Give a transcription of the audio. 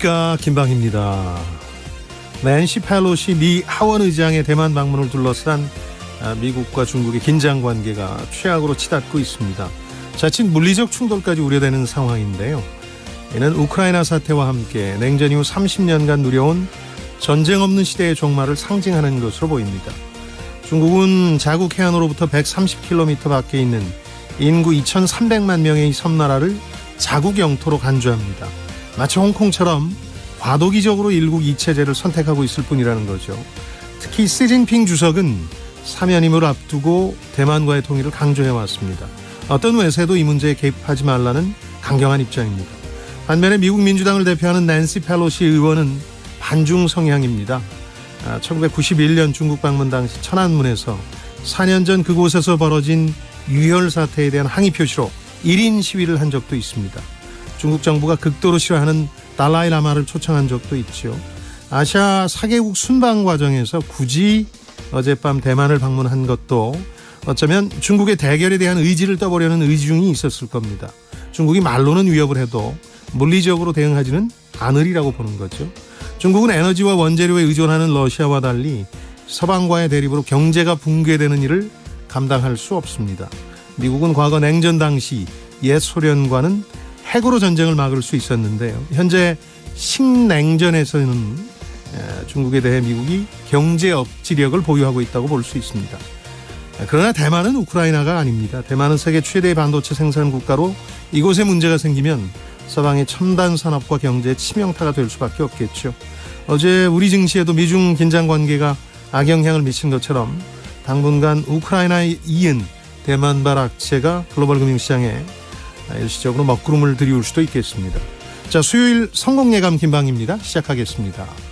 안녕하십니까 김방입니다. 낸시 펠로시 미 하원 의장의 대만 방문을 둘러싼 아, 미국과 중국의 긴장 관계가 최악으로 치닫고 있습니다. 자칫 물리적 충돌까지 우려되는 상황인데요. 이는 우크라이나 사태와 함께 냉전 이후 30년간 누려온 전쟁 없는 시대의 종말을 상징하는 것으로 보입니다. 중국은 자국 해안으로부터 130km 밖에 있는 인구 2,300만 명의 이 섬나라를 자국 영토로 간주합니다. 마치 홍콩처럼 과도기적으로 일국 이체제를 선택하고 있을 뿐이라는 거죠. 특히 시진핑 주석은 사면임을 앞두고 대만과의 통일을 강조해 왔습니다. 어떤 외세도 이 문제에 개입하지 말라는 강경한 입장입니다. 반면에 미국 민주당을 대표하는 낸시 펠로시 의원은 반중 성향입니다. 1991년 중국 방문 당시 천안문에서 4년 전 그곳에서 벌어진 유혈 사태에 대한 항의 표시로 1인 시위를 한 적도 있습니다. 중국 정부가 극도로 싫어하는 달라이 라마를 초청한 적도 있죠. 아시아 4개국 순방 과정에서 굳이 어젯밤 대만을 방문한 것도 어쩌면 중국의 대결에 대한 의지를 떠보려는 의중이 있었을 겁니다. 중국이 말로는 위협을 해도 물리적으로 대응하지는 않으리라고 보는 거죠. 중국은 에너지와 원재료에 의존하는 러시아와 달리 서방과의 대립으로 경제가 붕괴되는 일을 감당할 수 없습니다. 미국은 과거 냉전 당시 옛 소련과는 핵으로 전쟁을 막을 수 있었는데요. 현재 신냉전에서는 중국에 대해 미국이 경제 억지력을 보유하고 있다고 볼 수 있습니다. 그러나 대만은 우크라이나가 아닙니다. 대만은 세계 최대의 반도체 생산 국가로 이곳에 문제가 생기면 서방의 첨단 산업과 경제에 치명타가 될 수밖에 없겠죠. 어제 우리 증시에도 미중 긴장 관계가 악영향을 미친 것처럼 당분간 우크라이나에 이은 대만발 악재가 글로벌 금융시장에 일시적으로 먹구름을 들이울 수도 있겠습니다. 자, 수요일 성공 예감 김방입니다. 시작하겠습니다.